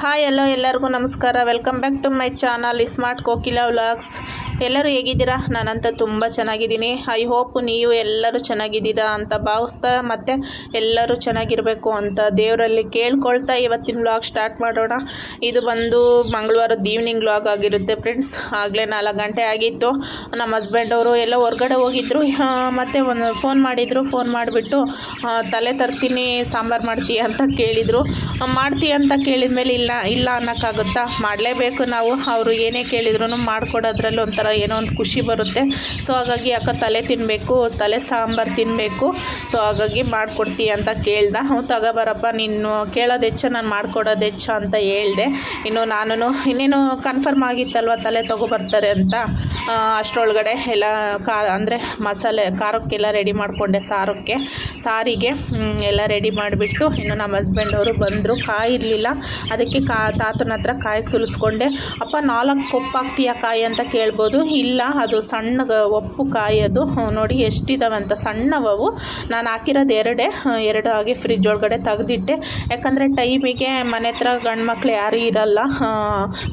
Hi ಎಲ್ಲೋ ಎಲ್ಲರಿಗೂ ನಮಸ್ಕಾರ. Welcome back to my channel smart Kokila vlogs ಎಲ್ಲರೂ ಹೇಗಿದ್ದೀರಾ? ನಾನಂತ ತುಂಬ ಚೆನ್ನಾಗಿದ್ದೀನಿ. ಐ ಹೋಪ್ ನೀವು ಎಲ್ಲರೂ ಚೆನ್ನಾಗಿದ್ದೀರಾ ಅಂತ ಭಾವಿಸ್ತಾ ಮತ್ತು ಎಲ್ಲರೂ ಚೆನ್ನಾಗಿರಬೇಕು ಅಂತ ದೇವರಲ್ಲಿ ಕೇಳ್ಕೊಳ್ತಾ ಇವತ್ತಿನ ವ್ಲಾಗ್ ಸ್ಟಾರ್ಟ್ ಮಾಡೋಣ. ಇದು ಬಂದು ಮಂಗಳವಾರದ ಈವ್ನಿಂಗ್ ವ್ಲಾಗ್ ಆಗಿರುತ್ತೆ ಫ್ರೆಂಡ್ಸ್ ಆಗಲೇ ನಾಲ್ಕು ಗಂಟೆ ಆಗಿತ್ತು. ನಮ್ಮ ಹಸ್ಬೆಂಡ್ ಅವರು ಎಲ್ಲ ಹೊರಗಡೆ ಮತ್ತು ಮತ್ತೆ ಒಂದು ಫೋನ್ ಮಾಡಿದರು. ಫೋನ್ ಮಾಡಿಬಿಟ್ಟು ತಲೆ ತರ್ತೀನಿ, ಸಾಂಬಾರು ಮಾಡ್ತೀಯ ಅಂತ ಕೇಳಿದರು. ಮಾಡ್ತೀಯ ಅಂತ ಕೇಳಿದ ಮೇಲೆ ಇಲ್ಲ ಇಲ್ಲ ಅನ್ನೋಕ್ಕಾಗುತ್ತಾ? ಮಾಡಲೇಬೇಕು ನಾವು. ಅವರು ಏನೇ ಕೇಳಿದ್ರು ಮಾಡಿಕೊಡೋದ್ರಲ್ಲಿ ಒಂಥರ ಏನೋ ಒಂದು ಖುಷಿ ಬರುತ್ತೆ. ಸೊ ಹಾಗಾಗಿ ಅಕ್ಕ ತಲೆ ತಿನ್ನಬೇಕು ತಲೆ ಸಾಂಬಾರು ತಿನ್ನಬೇಕು ಸೊ ಹಾಗಾಗಿ ಮಾಡಿಕೊಡ್ತೀಯ ಅಂತ ಕೇಳ್ದ. ಹ್ಞೂ ತಗೋಬಾರಪ್ಪ, ನೀನು ಕೇಳೋದು ಹೆಚ್ಚು, ನಾನು ಮಾಡ್ಕೊಡೋದು ಹೆಚ್ಚು ಅಂತ ಹೇಳ್ದೆ. ಇನ್ನು ನಾನು ಇನ್ನೇನು ಕನ್ಫರ್ಮ್ ಆಗಿತ್ತಲ್ವ ತಲೆ ತೊಗೊಬರ್ತಾರೆ ಅಂತ? ಅಷ್ಟರೊಳಗಡೆ ಎಲ್ಲ ಕಾ, ಅಂದರೆ ಮಸಾಲೆ, ಖಾರಕ್ಕೆಲ್ಲ ರೆಡಿ ಮಾಡಿಕೊಂಡೆ ಸಾರಕ್ಕೆ. ಸಾರಿಗೆ ಎಲ್ಲ ರೆಡಿ ಮಾಡಿಬಿಟ್ಟು ಇನ್ನು ನಮ್ಮ ಹಸ್ಬೆಂಡ್ ಅವರು ಬಂದರು. ಕಾಯಿ ಇರಲಿಲ್ಲ ಅದಕ್ಕೆ ಕಾ, ತಾತನ ಹತ್ರ ಕಾಯಿ ಸುಲಿಸ್ಕೊಂಡೆ. ಅಪ್ಪ, ನಾಲ್ಕು ಕೊಪ್ಪಾಗ್ತೀಯ ಕಾಯಿ ಅಂತ ಕೇಳ್ಬೋದು. ಇಲ್ಲ, ಅದು ಸಣ್ಣ ಒಪ್ಪು ಕಾಯಿ ಅದು ನೋಡಿ ಎಷ್ಟಿದಾವೆ ಅಂತ ಸಣ್ಣವವು. ನಾನು ಹಾಕಿರೋದು ಎರಡೇ. ಎರಡು ಹಾಗೆ ಫ್ರಿಜ್ ಒಳಗಡೆ ತೆಗೆದಿಟ್ಟೆ. ಯಾಕಂದರೆ ಟೈಮಿಗೆ ಮನೆ ಹತ್ರ ಗಂಡು ಮಕ್ಳು ಯಾರೂ ಇರಲ್ಲ.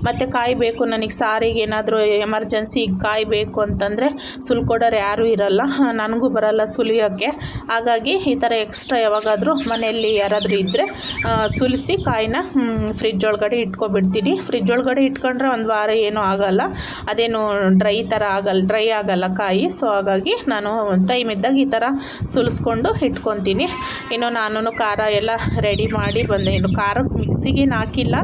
ಮತ್ತು ಕಾಯಿ ಬೇಕು ನನಗೆ ಸಾರಿಗೆ ಏನಾದರೂ ಎಮರ್ಜೆನ್ಸಿ ಕಾಯಿ ಬೇಕು ಅಂತಂದರೆ ಸುಲ್ಕೊಡೋರು ಯಾರೂ ಇರಲ್ಲ. ನನಗೂ ಬರಲ್ಲ ಸುಲಿಯೋಕ್ಕೆ ಹಾಗಾಗಿ ಈ ಥರ ಎಕ್ಸ್ಟ್ರಾ ಯಾವಾಗಾದರೂ ಮನೆಯಲ್ಲಿ ಯಾರಾದರೂ ಇದ್ದರೆ ಸುಲಿಸಿ ಕಾಯಿನ ಫ್ರಿಜ್ ಒಳಗಡೆ ಇಟ್ಕೊಬಿಡ್ತೀನಿ. ಫ್ರಿಜ್ ಒಳಗಡೆ ಇಟ್ಕೊಂಡ್ರೆ ಒಂದು ವಾರ ಏನೂ ಆಗಲ್ಲ. ಅದೇನು ಡ್ರೈ ಥರ ಆಗಲ್ಲ ಡ್ರೈ ಆಗಲ್ಲ ಕಾಯಿ. ಸೊ ಹಾಗಾಗಿ ನಾನು ಟೈಮ್ ಇದ್ದಾಗ ಈ ಥರ ಸುಲಿಸ್ಕೊಂಡು ಇಟ್ಕೊತೀನಿ. ಇನ್ನು ನಾನು ಖಾರ ಎಲ್ಲ ರೆಡಿ ಮಾಡಿ ಬಂದೆ. ಇನ್ನು ಖಾರ ಮಿಕ್ಸಿಗೆ ಹಾಕಿಲ್ಲ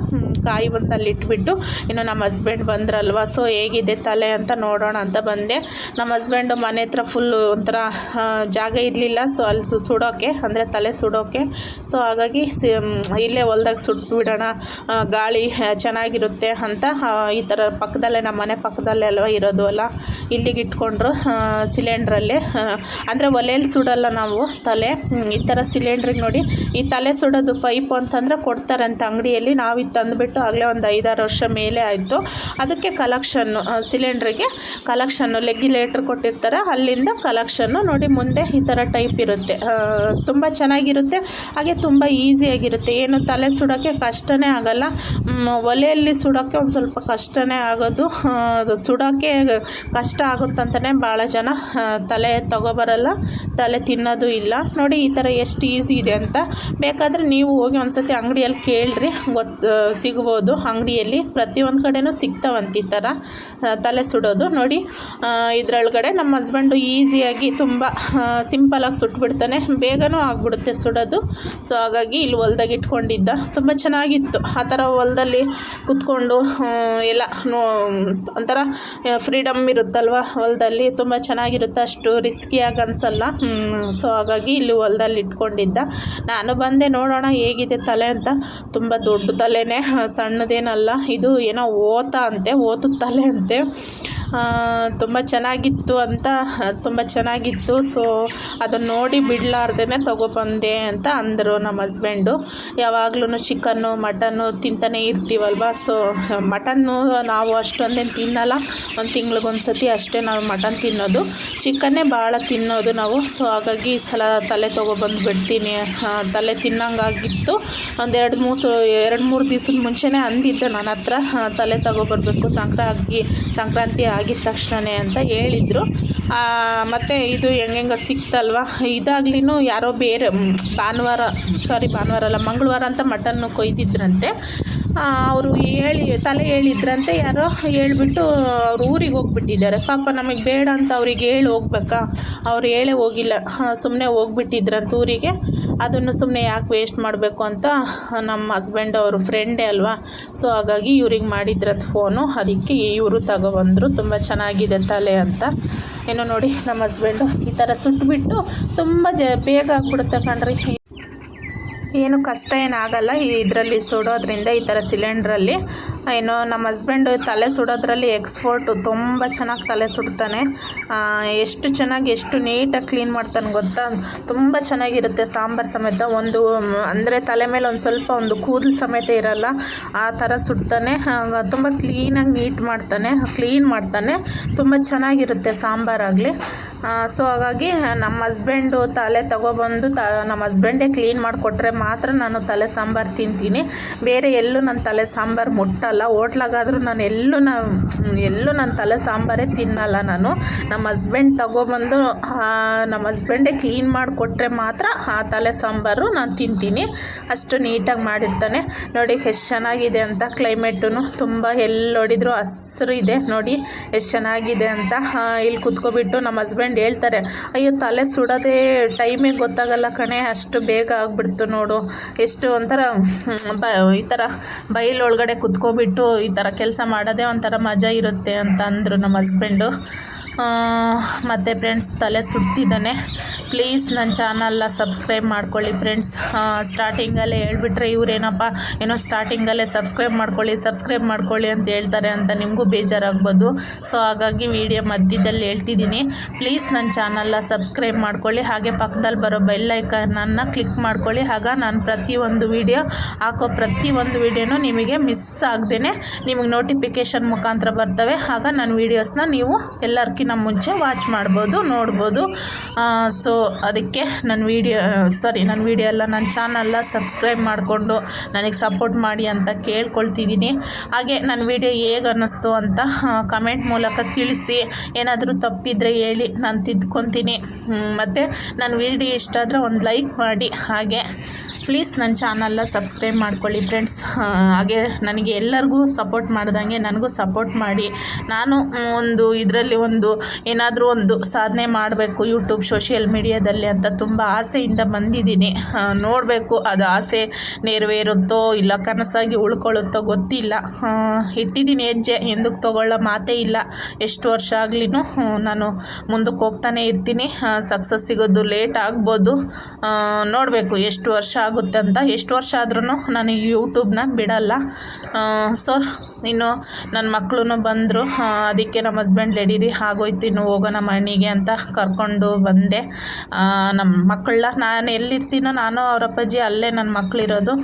ಕಾಯಿ ಒಂದು ಅಲ್ಲಿ ಇಟ್ಬಿಟ್ಟು ಇನ್ನು ನಮ್ಮ ಹಸ್ಬೆಂಡ್ ಬಂದ್ರಲ್ವ? ಸೊ ಹೇಗಿದೆ ತಲೆ ಅಂತ ನೋಡೋಣ ಅಂತ ಬಂದೆ. ನಮ್ಮ ಹಸ್ಬೆಂಡು ಮನೆ ಹತ್ರ ಫುಲ್ಲು ಒಂಥರ ಜಾಗ ಇರಲಿಲ್ಲ. ಸೊ ಅಲ್ಲಿ ಸು ಸುಡೋಕ್ಕೆ ಅಂದರೆ ತಲೆ ಸುಡೋಕ್ಕೆ ಸೊ ಹಾಗಾಗಿ ಇಲ್ಲೇ ಹೊಲ್ದಾಗ ಸುಟ್ಟು ಬಿಡೋಣ ಗಾಳಿ ಚೆನ್ನಾಗಿರುತ್ತೆ ಅಂತ ಈ ಥರ ಪಕ್ಕದಲ್ಲೇ ನಮ್ಮ ಮನೆ ಪಕ್ಕದಲ್ಲೇ ಅಲ್ವ ಇರೋದು ಅಲ್ಲ. ಇಲ್ಲಿಗೆ ಇಟ್ಕೊಂಡ್ರು ಸಿಲಿಂಡ್ರಲ್ಲಿ ಅಂದರೆ ಒಲೆಯಲ್ಲಿ ಸುಡಲ್ಲ ನಾವು ತಲೆ. ಈ ಥರ ಸಿಲಿಂಡ್ರಿಗೆ ನೋಡಿ. ಈ ತಲೆ ಸುಡೋದು ಪೈಪು ಅಂತಂದರೆ ಕೊಡ್ತಾರಂತೆ ಅಂಗಡಿಯಲ್ಲಿ. ನಾವು ಇದು ತಂದುಬಿಟ್ಟು ಆಗಲೇ ಒಂದು ಐದಾರು ವರ್ಷ ಮೇಲೆ ಆಯಿತು. ಅದಕ್ಕೆ ಕಲೆಕ್ಷನ್ನು ಸಿಲಿಂಡ್ರಿಗೆ ಕಲೆಕ್ಷನ್ನು ಲೆಗ್ಯುಲೇಟ್ರ್ ಕೊಟ್ಟಿರ್ತಾರೆ. ಅಲ್ಲಿಂದ ಕಲೆಕ್ಷನ್ನು ನೋಡಿ ಮುಂದೆ ಈ ಥರ ಟೈಪ್ ಇರುತ್ತೆ. ತುಂಬ ಚೆನ್ನಾಗಿರುತ್ತೆ. ಹಾಗೆ ತುಂಬ ಈಸಿಯಾಗಿರುತ್ತೆ ಏನು ತಲೆ ಸುಡೋಕ್ಕೆ ಕಷ್ಟನೇ ಆಗಲ್ಲ. ಒಲೆಯಲ್ಲಿ ಸುಡೋಕ್ಕೆ ಒಂದು ಸ್ವಲ್ಪ ಕಷ್ಟನೇ ಆಗೋದು. ಅದು ಸುಡೋಕ್ಕೆ ಕಷ್ಟ ಆಗುತ್ತಂತಲೇ ಭಾಳ ಜನ ತಲೆ ತಗೋಬರಲ್ಲ, ತಲೆ ತಿನ್ನೋದು ಇಲ್ಲ. ನೋಡಿ, ಈ ಥರ ಎಷ್ಟು ಈಸಿ ಇದೆ ಅಂತ. ಬೇಕಾದರೆ ನೀವು ಹೋಗಿ ಒಂದ್ಸತಿ ಅಂಗಡಿಯಲ್ಲಿ ಕೇಳ್ರಿ ಗೊತ್ತು ಸಿಗ್ಬೋದು. ಅಂಗಡಿಯಲ್ಲಿ ಪ್ರತಿಯೊಂದು ಕಡೆಯೂ ಸಿಗ್ತಾವಂತ ಈ ಥರ ತಲೆ ಸುಡೋದು. ನೋಡಿ ಇದರೊಳಗಡೆ ನಮ್ಮ ಹಸ್ಬೆಂಡು ಈಸಿಯಾಗಿ ತುಂಬ ಸಿಂಪಲಾಗಿ ಸುಟ್ಬಿಡ್ತಾನೆ. ಬೇಗನೂ ಆಗಿಬಿಡುತ್ತೆ ಸುಡೋದು. ಸೊ, ಹಾಗಾಗಿ ಇಲ್ಲಿ ಹೊಲ್ದಾಗ ಇಟ್ಕೊಂಡಿದ್ದ. ತುಂಬ ಚೆನ್ನಾಗಿತ್ತು. ಆ ಥರ ಹೊಲದಲ್ಲಿ ಕುತ್ಕೊಂಡು ಎಲ್ಲ ನೋ, ಒಂಥರ ಫ್ರೀಡಮ್ ಇರುತ್ತಲ್ವ ಹೊಲದಲ್ಲಿ? ತುಂಬ ಚೆನ್ನಾಗಿರುತ್ತೆ, ಅಷ್ಟು ರಿಸ್ಕಿಯಾಗಿ ಅನಿಸಲ್ಲ. ಸೊ ಹಾಗಾಗಿ ಇಲ್ಲಿ ಹೊಲದಲ್ಲಿ ಇಟ್ಕೊಂಡಿದ್ದ. ನಾನು ಬಂದೆ, ನೋಡೋಣ ಹೇಗಿದೆ ತಲೆ ಅಂತ. ತುಂಬ ದೊಡ್ಡ ತಲೆನೇ, ಸಣ್ಣದೇನಲ್ಲ. ಇದು ಏನೋ ಓತ ಅಂತೆ, ಓತದ ತಲೆ ಅಂತೆ. ತುಂಬ ಚೆನ್ನಾಗಿತ್ತು ಅಂತ, ತುಂಬ ಚೆನ್ನಾಗಿತ್ತು. ಸೊ ಅದನ್ನು ನೋಡಿ ಬಿಡಲಾರ್ದೇ ತೊಗೊಬಂದೆ ಅಂತ ಅಂದರು ನಮ್ಮ ಹಸ್ಬೆಂಡು ಯಾವಾಗ್ಲೂ ಚಿಕನ್ನು ಮಟನ್ನು ತಿಂತಾನೆ ಇರ್ತೀವಲ್ವ? ಸೊ ಮಟನ್ನು ನಾವು ಅಷ್ಟೊಂದೇನು ತಿನ್ನಲ್ಲ. ಒಂದು ತಿಂಗ್ಳಿಗೊಂದು ಸತಿ ಅಷ್ಟೇ ನಾವು ಮಟನ್ ತಿನ್ನೋದು. ಚಿಕನ್ನೇ ಭಾಳ ತಿನ್ನೋದು ನಾವು. ಸೊ ಹಾಗಾಗಿ ಈ ಸಲ ತಲೆ ತೊಗೊಬಂದು ಬಿಡ್ತೀನಿ ತಲೆ ತಿನ್ನಂಗಾಗಿತ್ತು. ಒಂದೆರಡು ಮೂರು ಎರಡು ಮೂರು ದಿವ್ಸದ ಮುಂಚೆನೇ ಅಂದಿದ್ದೆ ನನ್ನ ಹತ್ರ. ತಲೆ ತಗೊಬರ್ಬೇಕು ಸಂಕ್ರಾಂತಿ ಸಂಕ್ರಾಂತಿ ಆಗಿದ ತಕ್ಷಣವೇ ಅಂತ ಹೇಳಿದರು. ಮತ್ತು ಇದು ಹೆಂಗೆಂಗೆ ಸಿಕ್ತಲ್ವ? ಇದಾಗ್ಲಿನೂ ಯಾರೋ ಬೇರೆ ಭಾನುವಾರ ಸಾರಿ ಭಾನುವಾರ ಅಲ್ಲ, ಮಂಗಳವಾರ ಅಂತ ಮಟನ್ನು ಕೊಯ್ದಿದ್ರಂತೆ. ಅವರು ಹೇಳಿ, ತಲೆ ಹೇಳಿದ್ರಂತೆ, ಯಾರೋ ಹೇಳ್ಬಿಟ್ಟು ಅವ್ರು ಊರಿಗೆ ಹೋಗ್ಬಿಟ್ಟಿದ್ದಾರೆ. ಪಾಪ ನಮಗೆ ಬೇಡ ಅಂತ ಅವ್ರಿಗೆ ಹೇಳಿ ಹೋಗ್ಬೇಕಾ? ಅವ್ರು ಹೇಳೇ ಹೋಗಿಲ್ಲ. ಸುಮ್ಮನೆ ಹೋಗ್ಬಿಟ್ಟಿದ್ರಂತ ಊರಿಗೆ. ಅದನ್ನು ಸುಮ್ಮನೆ ಯಾಕೆ ವೇಸ್ಟ್ ಮಾಡಬೇಕು ಅಂತ ನಮ್ಮ ಹಸ್ಬೆಂಡ್ ಅವರು ಫ್ರೆಂಡೇ ಅಲ್ವಾ? ಸೊ ಹಾಗಾಗಿ ಇವ್ರಿಗೆ ಮಾಡಿದ್ರಂತ ಫೋನು ಅದಕ್ಕೆ ಇವರು ತಗೊಬಂದರು ತುಂಬ ಚೆನ್ನಾಗಿದೆ ತಲೆ ಅಂತ. ಏನೋ ನೋಡಿ, ನಮ್ಮ ಹಸ್ಬೆಂಡು ಈ ಥರ ಸುಟ್ಬಿಟ್ಟು ತುಂಬ ಜ, ಬೇಗ ಆಗ್ಬಿಡುತ್ತೆ ಕಣ್ರಿ. ಏನು ಕಷ್ಟ ಏನಾಗಲ್ಲ. ಇದರಲ್ಲಿ ಸುಡೋದ್ರಿಂದ ಈ ಥರ ಸಿಲಿಂಡ್ರಲ್ಲಿ ಏನು ನಮ್ಮ ಹಸ್ಬೆಂಡು ತಲೆ ಸುಡೋದ್ರಲ್ಲಿ ಎಕ್ಸ್ಪೋರ್ಟು ತುಂಬ ಚೆನ್ನಾಗಿ ತಲೆ ಸುಡ್ತಾನೆ. ಎಷ್ಟು ಚೆನ್ನಾಗಿ ಎಷ್ಟು ನೀಟಾಗಿ ಕ್ಲೀನ್ ಮಾಡ್ತಾನೆ ಗೊತ್ತಾ? ತುಂಬ ಚೆನ್ನಾಗಿರುತ್ತೆ ಸಾಂಬಾರು ಸಮೇತ. ಒಂದು, ಅಂದರೆ ತಲೆ ಮೇಲೆ ಒಂದು ಸ್ವಲ್ಪ ಒಂದು ಕೂದಲು ಸಮೇತ ಇರಲ್ಲ, ಆ ಥರ ಸುಡ್ತಾನೆ. ತುಂಬ ಕ್ಲೀನಾಗಿ ನೀಟ್ ಮಾಡ್ತಾನೆ ಕ್ಲೀನ್ ಮಾಡ್ತಾನೆ. ತುಂಬ ಚೆನ್ನಾಗಿರುತ್ತೆ ಸಾಂಬಾರಾಗಲಿ ಸೊ ಹಾಗಾಗಿ ನಮ್ಮ ಹಸ್ಬೆಂಡು ತಲೆ ತಗೊಬಂದು ತ, ನಮ್ಮ ಹಸ್ಬೆಂಡೇ ಕ್ಲೀನ್ ಮಾಡಿಕೊಟ್ರೆ ಮಾತ್ರ ನಾನು ತಲೆ ಸಾಂಬಾರು ತಿಂತೀನಿ. ಬೇರೆ ಎಲ್ಲೂ ನನ್ನ ತಲೆ ಸಾಂಬಾರು ಮುಟ್ಟಲ್ಲ. ಹೋಟ್ಲಾಗಾದರೂ ನಾನು ಎಲ್ಲೂ ನಾನು ಎಲ್ಲೂ ನನ್ನ ತಲೆ ಸಾಂಬಾರೇ ತಿನ್ನಲ್ಲ ನಾನು. ನಮ್ಮ ಹಸ್ಬೆಂಡ್ ತಗೊಬಂದು ನಮ್ಮ ಹಸ್ಬೆಂಡೇ ಕ್ಲೀನ್ ಮಾಡಿಕೊಟ್ರೆ ಮಾತ್ರ ಆ ತಲೆ ಸಾಂಬಾರು ನಾನು ತಿಂತೀನಿ. ಅಷ್ಟು ನೀಟಾಗಿ ಮಾಡಿರ್ತಾನೆ. ನೋಡಿ ಎಷ್ಟು ಚೆನ್ನಾಗಿದೆ ಅಂತ ಕ್ಲೈಮೇಟು ತುಂಬ ಎಲ್ಲಿ ನೋಡಿದ್ರು ಹಸ್ರು ಇದೆ. ನೋಡಿ ಎಷ್ಟು ಚೆನ್ನಾಗಿದೆ ಅಂತ ಇಲ್ಲಿ ಕುತ್ಕೊಬಿಟ್ಟು ನಮ್ಮ ಹಸ್ಬೆಂಡ್ ಹೇಳ್ತಾರೆ, ಅಯ್ಯೋ, ತಲೆ ಸುಡೋದೇ ಟೈಮಿಗೆ ಗೊತ್ತಾಗಲ್ಲ ಕಣೆ, ಅಷ್ಟು ಬೇಗ ಆಗ್ಬಿಡ್ತು ನೋಡು. ಎಷ್ಟು ಒಂಥರ, ಬ, ಈ ಥರ ಬೈಲೊಳಗಡೆ ಕುತ್ಕೊಬಿಟ್ಟು ಈ ಥರ ಕೆಲಸ ಮಾಡೋದೇ ಒಂಥರ ಮಜಾ ಇರುತ್ತೆ ಅಂತ ಅಂದರು ನಮ್ಮ ಹಸ್ಬೆಂಡು ಮತ್ತು ಫ್ರೆಂಡ್ಸ್ ತಲೆ ಸುಡ್ತಿದ್ದಾನೆ. ಪ್ಲೀಸ್ ನನ್ನ ಚಾನಲ್ನ ಸಬ್ಸ್ಕ್ರೈಬ್ ಮಾಡ್ಕೊಳ್ಳಿ ಫ್ರೆಂಡ್ಸ್ ಸ್ಟಾರ್ಟಿಂಗಲ್ಲೇ ಹೇಳ್ಬಿಟ್ರೆ ಇವರೇನಪ್ಪ, ಏನೋ ಸ್ಟಾರ್ಟಿಂಗಲ್ಲೇ ಸಬ್ಸ್ಕ್ರೈಬ್ ಮಾಡ್ಕೊಳ್ಳಿ ಸಬ್ಸ್ಕ್ರೈಬ್ ಮಾಡ್ಕೊಳ್ಳಿ ಅಂತ ಹೇಳ್ತಾರೆ ಅಂತ ನಿಮಗೂ ಬೇಜಾರಾಗ್ಬೋದು. ಸೊ ಹಾಗಾಗಿ ವಿಡಿಯೋ ಮಧ್ಯದಲ್ಲಿ ಹೇಳ್ತಿದ್ದೀನಿ. ಪ್ಲೀಸ್ ನನ್ನ ಚಾನಲ್ನ ಸಬ್ಸ್ಕ್ರೈಬ್ ಮಾಡ್ಕೊಳ್ಳಿ. ಹಾಗೆ ಪಕ್ಕದಲ್ಲಿ ಬರೋ ಬೆಲ್ ಐಕನನ್ನು ಕ್ಲಿಕ್ ಮಾಡ್ಕೊಳ್ಳಿ. ಆಗ ನಾನು ಪ್ರತಿಯೊಂದು ವಿಡಿಯೋ ಹಾಕೋ ಪ್ರತಿಯೊಂದು ವಿಡಿಯೋನೂ ನಿಮಗೆ ಮಿಸ್ ಆಗದೇ ನಿಮಗೆ ನೋಟಿಫಿಕೇಷನ್ ಮುಖಾಂತರ ಬರ್ತವೆ. ಆಗ ನನ್ನ ವೀಡಿಯೋಸ್ನ ನೀವು ಎಲ್ಲರಿಗಿಂತ ಮುಂಚೆ ವಾಚ್ ಮಾಡ್ಬೋದು, ನೋಡ್ಬೋದು. ಸೊ ಅದಕ್ಕೆ ನನ್ನ ವೀಡಿಯೋ ಸಾರಿ ನನ್ನ ವೀಡಿಯೋ ಎಲ್ಲ ನನ್ನ ಚಾನಲ್ನ ಸಬ್ಸ್ಕ್ರೈಬ್ ಮಾಡಿಕೊಂಡು ನನಗೆ ಸಪೋರ್ಟ್ ಮಾಡಿ ಅಂತ ಕೇಳ್ಕೊಳ್ತಿದ್ದೀನಿ. ಹಾಗೆ ನನ್ನ ವೀಡಿಯೋ ಹೇಗೆ ಅನ್ನಿಸ್ತು ಅಂತ ಕಮೆಂಟ್ ಮೂಲಕ ತಿಳಿಸಿ. ಏನಾದರೂ ತಪ್ಪಿದ್ರೆ ಹೇಳಿ, ನಾನು ತಿದ್ಕೊತೀನಿ. ಮತ್ತು ನನ್ನ ವೀಡಿಯೋ ಇಷ್ಟ ಆದರೆ ಒಂದು ಲೈಕ್ ಮಾಡಿ. ಹಾಗೆ. ಪ್ಲೀಸ್ ನನ್ನ ಚಾನಲ್ನ ಸಬ್ಸ್ಕ್ರೈಬ್ ಮಾಡ್ಕೊಳ್ಳಿ ಫ್ರೆಂಡ್ಸ್ ಹಾಗೆ ನನಗೆ ಎಲ್ಲರಿಗೂ ಸಪೋರ್ಟ್ ಮಾಡ್ದಂಗೆ ನನಗೂ ಸಪೋರ್ಟ್ ಮಾಡಿ. ನಾನು ಒಂದು ಇದರಲ್ಲಿ ಒಂದು ಏನಾದರೂ ಒಂದು ಸಾಧನೆ ಮಾಡಬೇಕು ಯೂಟ್ಯೂಬ್ ಸೋಷಿಯಲ್ ಮೀಡಿಯಾದಲ್ಲಿ ಅಂತ ತುಂಬ ಆಸೆಯಿಂದ ಬಂದಿದ್ದೀನಿ. ನೋಡಬೇಕು ಅದು ಆಸೆ ನೆರವೇರುತ್ತೋ ಇಲ್ಲ ಕನಸಾಗಿ ಉಳ್ಕೊಳ್ಳುತ್ತೋ ಗೊತ್ತಿಲ್ಲ. ಇಟ್ಟಿದ್ದೀನಿ ಹೆಜ್ಜೆ, ಎಂದಕ್ಕೆ ತಗೊಳ್ಳೋ ಮಾತೇ ಇಲ್ಲ. ಎಷ್ಟು ವರ್ಷ ಆಗಲಿ ನಾನು ಮುಂದಕ್ಕೆ ಹೋಗ್ತಾನೆ ಇರ್ತೀನಿ. ಸಕ್ಸಸ್ ಸಿಗೋದು ಲೇಟ್ ಆಗ್ಬೋದು. ನೋಡಬೇಕು ಎಷ್ಟು ವರ್ಷ ಆಗುತ್ತೆ ಅಂತ ಎಷ್ಟು ವರ್ಷ ಆದ್ರೂ ನಾನು ಯೂಟ್ಯೂಬ್ನ ಬಿಡಲ್ಲ. ಸೊ ಇನ್ನು ನನ್ನ ಮಕ್ಕಳು ಬಂದರು ಅದಕ್ಕೆ ನಮ್ಮ ಹಸ್ಬೆಂಡ್ ಲೇಡಿರಿ ಆಗೋಯ್ತು ಇನ್ನು ಹೋಗೋಣ ಮನೆಗೆ ಅಂತ ಕರ್ಕೊಂಡು ಬಂದೆ. ನಮ್ಮ ಮಕ್ಕಳನ್ನ ನಾನು ಎಲ್ಲಿರ್ತೀನೋ ನಾನು ಅವ್ರ ಅಪ್ಪಾಜಿ ಅಲ್ಲೇ ನನ್ನ ಮಕ್ಕಳಿರೋದು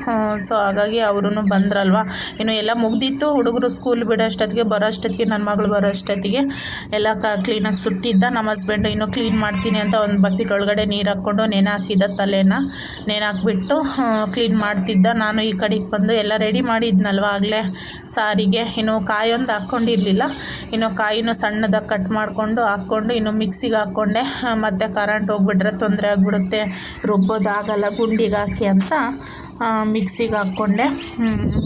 ಸೊ ಹಾಗಾಗಿ ಅವರು ಬಂದ್ರಲ್ವ. ಇನ್ನು ಎಲ್ಲ ಮುಗ್ದಿತ್ತು, ಹುಡುಗರು ಸ್ಕೂಲ್ ಬಿಡೋ ಅಷ್ಟೊತ್ತಿಗೆ, ಬರೋ ಅಷ್ಟೊತ್ತಿಗೆ ನನ್ನ ಮಗಳು ಬರೋ ಅಷ್ಟೊತ್ತಿಗೆ ಎಲ್ಲ ಕ ಕ್ಲೀನಾಗಿ ಸುಟ್ಟಿದ್ದ. ನಮ್ಮ ಹಸ್ಬೆಂಡು ಇನ್ನೂ ಕ್ಲೀನ್ ಮಾಡ್ತೀನಿ ಅಂತ ಒಂದು ಬಕೆಟ್ ಒಳಗಡೆ ನೀರು ಹಾಕ್ಕೊಂಡು ನೆನೆ ಹಾಕಿದ್ದ ತಲೆನ. ನೆನೆ ಹಾಕ್ಬಿಟ್ಟು ಕ್ಲೀನ್ ಮಾಡ್ತಿದ್ದ. ನಾನು ಈ ಕಡೆಗೆ ಬಂದು ಎಲ್ಲ ರೆಡಿ ಮಾಡಿದ್ನಲ್ವ ಆಗಲೇ. ಸಾರಿಗೆ ಇನ್ನು ಕಾಯೊಂದು ಹಾಕ್ಕೊಂಡಿರಲಿಲ್ಲ. ಇನ್ನು ಕಾಯಿನೂ ಸಣ್ಣದಾಗಿ ಕಟ್ ಮಾಡಿಕೊಂಡು ಹಾಕ್ಕೊಂಡು ಇನ್ನು ಮಿಕ್ಸಿಗೆ ಹಾಕ್ಕೊಂಡೆ. ಮತ್ತು ಕರೆಂಟ್ ಹೋಗ್ಬಿಟ್ರೆ ತೊಂದರೆ ಆಗಿಬಿಡುತ್ತೆ. ರುಬ್ಬೋದಾಗಲ್ಲ ಗುಂಡಿಗೆ ಹಾಕಿ ಅಂತ ಮಿಕ್ಸಿಗೆ ಹಾಕ್ಕೊಂಡೆ.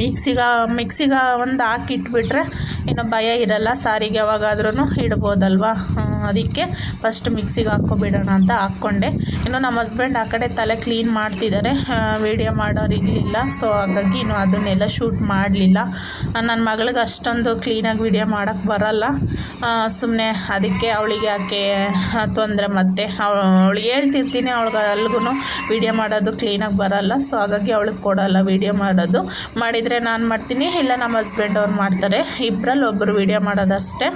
ಮಿಕ್ಸಿಗೆ ಮಿಕ್ಸಿಗೆ ಒಂದು ಹಾಕಿಟ್ಬಿಟ್ರೆ ಇನ್ನು ಭಯ ಇರಲ್ಲ. ಸಾರಿಗೆ ಯಾವಾಗಾದ್ರೂ ಇಡ್ಬೋದಲ್ವ? ಅದಕ್ಕೆ ಫಸ್ಟ್ ಮಿಕ್ಸಿಗೆ ಹಾಕ್ಕೊಬಿಡೋಣ ಅಂತ ಹಾಕ್ಕೊಂಡೆ. ಇನ್ನು ನಮ್ಮ ಹಸ್ಬೆಂಡ್ ಆ ಕಡೆ ತಲೆ ಕ್ಲೀನ್ ಮಾಡ್ತಿದ್ದಾರೆ. ವೀಡಿಯೋ ಮಾಡೋರು ಇರಲಿಲ್ಲ ಸೊ ಹಾಗಾಗಿ ಇನ್ನು ಅದನ್ನೆಲ್ಲ ಶೂಟ್ ಮಾಡಲಿಲ್ಲ. ನನ್ನ ಮಗಳಿಗೆ ಅಷ್ಟೊಂದು ಕ್ಲೀನಾಗಿ ವೀಡಿಯೋ ಮಾಡೋಕ್ಕೆ ಬರಲ್ಲ. ಸುಮ್ಮನೆ ಅದಕ್ಕೆ ಅವಳಿಗೆ ಯಾಕೆ ತೊಂದರೆ ಮತ್ತೆ? ಅವಳು ಹೇಳ್ತಿರ್ತೀನಿ, ಅವಳಿಗೆ ಅಲ್ಗೂ ವೀಡಿಯೋ ಮಾಡೋದು ಕ್ಲೀನಾಗಿ ಬರಲ್ಲ. ಸೊ ಹಾಗಾಗಿ ಅವಳಿಗೆ ಕೊಡಲ್ಲ ವೀಡಿಯೋ ಮಾಡೋದು. ಮಾಡಿದರೆ ನಾನು ಮಾಡ್ತೀನಿ, ಇಲ್ಲ ನಮ್ಮ ಹಸ್ಬೆಂಡ್ ಅವ್ರು ಮಾಡ್ತಾರೆ. ಇಬ್ಬರಲ್ಲಿ ಒಬ್ಬರು ವೀಡಿಯೋ ಮಾಡೋದಷ್ಟೇ.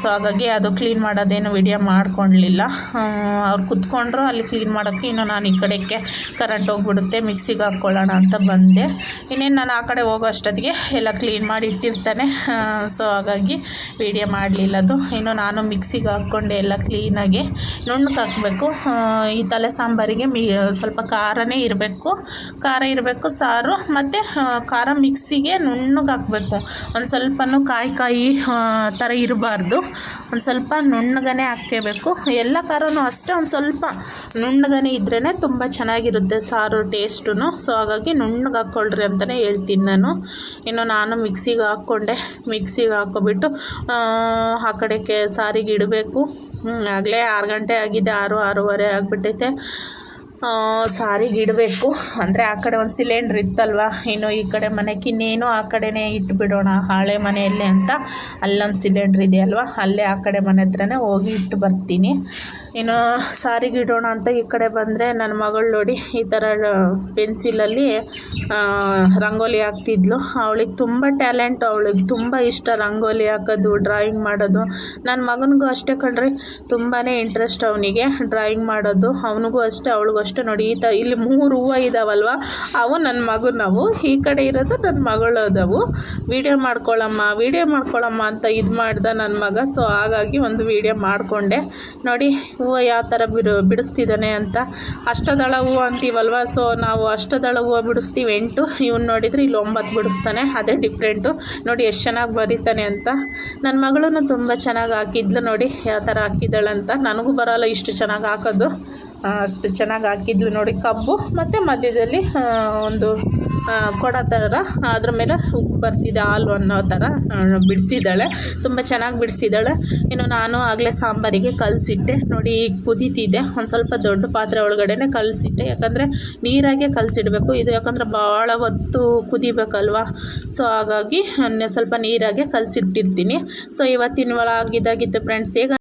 ಸೊ ಹಾಗಾಗಿ ಅದು ಕ್ಲೀನ್ ಮಾಡೋದೇನು ವಿಡಿಯೋ ಮಾಡ್ಕೊಳ್ಲಿಲ್ಲ ಅವ್ರು ಕುತ್ಕೊಂಡ್ರು, ಅಲ್ಲಿ ಕ್ಲೀನ್ ಮಾಡೋಕ್ಕೆ ಇನ್ನು ನಾನು ಈ ಕಡೆಗೆ ಕರೆಂಟ್ ಹೋಗ್ಬಿಡುತ್ತೆ ಮಿಕ್ಸಿಗೆ ಹಾಕ್ಕೊಳ್ಳೋಣ ಅಂತ ಬಂದೆ. ಇನ್ನೇನು ನಾನು ಆ ಕಡೆ ಹೋಗೋ ಅಷ್ಟೊತ್ತಿಗೆ ಎಲ್ಲ ಕ್ಲೀನ್ ಮಾಡಿ ಇಟ್ಟಿರ್ತಾನೆ. ಸೊ ಹಾಗಾಗಿ ವಿಡಿಯೋ ಮಾಡಲಿಲ್ಲ ಅದು. ಇನ್ನು ನಾನು ಮಿಕ್ಸಿಗೆ ಹಾಕ್ಕೊಂಡೆ ಎಲ್ಲ ಕ್ಲೀನಾಗಿ ನುಣ್ಣಗೆ ಹಾಕಬೇಕು. ಈ ತಲೆ ಸಾಂಬಾರಿಗೆ ಮಿ, ಸ್ವಲ್ಪ ಖಾರನೇ ಇರಬೇಕು. ಖಾರ ಇರಬೇಕು, ಸಾರು, ಮತ್ತು ಖಾರ ಮಿಕ್ಸಿಗೆ ನುಣ್ಣಗೆ ಹಾಕಬೇಕು. ಒಂದು ಸ್ವಲ್ಪನೂ ಕಾಯಿ ಕಾಯಿ ಥರ ಇರಬಾರ್ದು. ಒಂದು ಸ್ವಲ್ಪ ನುಣ್ಣಗನೆ ಹಾಕ್ಕೋಬೇಕು ಎಲ್ಲ ಖಾರನೂ ಅಷ್ಟೇ, ಒಂದು ಸ್ವಲ್ಪ ನುಣ್ಣಗನೆ ಇದ್ರೇ ತುಂಬ ಚೆನ್ನಾಗಿರುತ್ತೆ ಸಾರು ಟೇಸ್ಟು ಸೊ ಹಾಗಾಗಿ ನುಣ್ಣಗೆ ಹಾಕ್ಕೊಳ್ರಿ ಅಂತಲೇ ಹೇಳ್ತೀನಿ ನಾನು. ಇನ್ನು ನಾನು ಮಿಕ್ಸಿಗೆ ಹಾಕ್ಕೊಂಡೆ. ಮಿಕ್ಸಿಗೆ ಹಾಕ್ಕೊಬಿಟ್ಟು ಆ ಕಡೆಗೆ ಸಾರಿಗೆ ಇಡಬೇಕು. ಆಗಲೇ ಆರು ಗಂಟೆ ಆಗಿದೆ, ಆರು, ಆರೂವರೆ ಆಗಿಬಿಟ್ಟೈತೆ. ಸಾರಿಗೆ ಇಡಬೇಕು. ಅಂದರೆ ಆ ಕಡೆ ಒಂದು ಸಿಲಿಂಡ್ರ್ ಇತ್ತಲ್ವ? ಇನ್ನು ಈ ಕಡೆ ಮನೆಗೆ ಇನ್ನೇನು ಆ ಕಡೆನೇ ಇಟ್ಬಿಡೋಣ, ಹಳೆ ಮನೆಯಲ್ಲೇ ಅಂತ ಅಲ್ಲೊಂದು ಸಿಲಿಂಡ್ರ್ ಇದೆಯಲ್ವ ಅಲ್ಲೇ ಆ ಕಡೆ ಮನೆ ಹತ್ರನೇ ಹೋಗಿ ಇಟ್ಟು ಬರ್ತೀನಿ. ಇನ್ನು ಸಾರಿಗೆ ಇಡೋಣ ಅಂತ ಈ ಕಡೆ ಬಂದರೆ ನನ್ನ ಮಗಳು ನೋಡಿ, ಈ ಥರ ಪೆನ್ಸಿಲಲ್ಲಿ ರಂಗೋಲಿ ಹಾಕ್ತಿದ್ಲು. ಅವಳಿಗೆ ತುಂಬ ಟ್ಯಾಲೆಂಟ್ ಅವಳಿಗೆ, ತುಂಬ ಇಷ್ಟ ರಂಗೋಲಿ ಹಾಕೋದು ಡ್ರಾಯಿಂಗ್ ಮಾಡೋದು. ನನ್ನ ಮಗನಿಗೂ ಅಷ್ಟೇ ಕಣ್ರಿ ತುಂಬಾ ಇಂಟ್ರೆಸ್ಟ್ ಅವನಿಗೆ ಡ್ರಾಯಿಂಗ್ ಮಾಡೋದು. ಅವನಿಗೂ ಅಷ್ಟೇ, ಅವಳಿಗೂ ಅಷ್ಟೇ ನೋಡಿ ಈ ಥರ ಇಲ್ಲಿ ಮೂರು ಹೂವು ಇದಾವಲ್ವ? ಅವು ನನ್ನ ಮಗನವು. ಈ ಕಡೆ ಇರೋದು ನನ್ನ ಮಗಳದವು. ವೀಡಿಯೋ ಮಾಡ್ಕೊಳ್ಳಮ್ಮ ವೀಡಿಯೋ ಮಾಡ್ಕೊಳ್ಳಮ್ಮ ಅಂತ ಇದು ಮಾಡ್ದ ನನ್ನ ಮಗ. ಸೊ ಹಾಗಾಗಿ ಒಂದು ವೀಡಿಯೋ ಮಾಡಿಕೊಂಡೆ. ನೋಡಿ, ಹೂವು ಯಾವ ಥರ ಬಿಡು, ಬಿಡಿಸ್ತಿದ್ದಾನೆ ಅಂತ. ಅಷ್ಟದಳ ಹೂವು ಅಂತೀವಲ್ವ? ಸೊ ನಾವು ಅಷ್ಟದಳ ಹೂವು ಬಿಡಿಸ್ತೀವಿ. ಎಂಟು. ಇವ್ನು ನೋಡಿದರೆ ಇಲ್ಲಿ ಒಂಬತ್ತು ಬಿಡಿಸ್ತಾನೆ. ಅದೇ ಡಿಫ್ರೆಂಟು ನೋಡಿ, ಎಷ್ಟು ಚೆನ್ನಾಗಿ ಬರೀತಾನೆ ಅಂತ. ನನ್ನ ಮಗಳೂ ತುಂಬ ಚೆನ್ನಾಗಿ ಹಾಕಿದ್ಲು ನೋಡಿ, ಯಾವ ಥರ ಹಾಕಿದ್ದಾಳಂತ. ನನಗೂ ಬರೋಲ್ಲ ಇಷ್ಟು ಚೆನ್ನಾಗಿ ಹಾಕೋದು. ಅಷ್ಟು ಚೆನ್ನಾಗಿ ಹಾಕಿದ್ವಿ ನೋಡಿ, ಕಬ್ಬು ಮತ್ತು ಮಧ್ಯದಲ್ಲಿ ಒಂದು ಕೊಡ ಥರ. ಅದ್ರ ಮೇಲೆ ಉಪ್ಪು ಬರ್ತಿದೆ, ಹಾಲು ಅನ್ನೋ ಥರ ಬಿಡಿಸಿದ್ದಾಳೆ. ತುಂಬ ಚೆನ್ನಾಗಿ ಬಿಡಿಸಿದ್ದಾಳೆ. ಇನ್ನು ನಾನು ಆಗಲೇ ಸಾಂಬಾರಿಗೆ ಕಲಸಿಟ್ಟೆ. ನೋಡಿ, ಈಗ ಕುದೀತಿದ್ದೆ ಒಂದು ಸ್ವಲ್ಪ ದೊಡ್ಡ ಪಾತ್ರೆ ಒಳಗಡೆನೆ ಕಲಸಿಟ್ಟೆ. ಯಾಕಂದರೆ ನೀರಾಗೆ ಕಲಸಿಡಬೇಕು. ಇದು ಯಾಕಂದರೆ ಭಾಳ ಹೊತ್ತು ಕುದಿಬೇಕಲ್ವ? ಸೊ ಹಾಗಾಗಿ ಸ್ವಲ್ಪ ನೀರಾಗೆ ಕಲಸಿಟ್ಟಿರ್ತೀನಿ. ಸೊ ಇವತ್ತಿನ ಒಳಗಿದ್ದಾಗಿತ್ತು ಫ್ರೆಂಡ್ಸ್ ಹೇಗೆ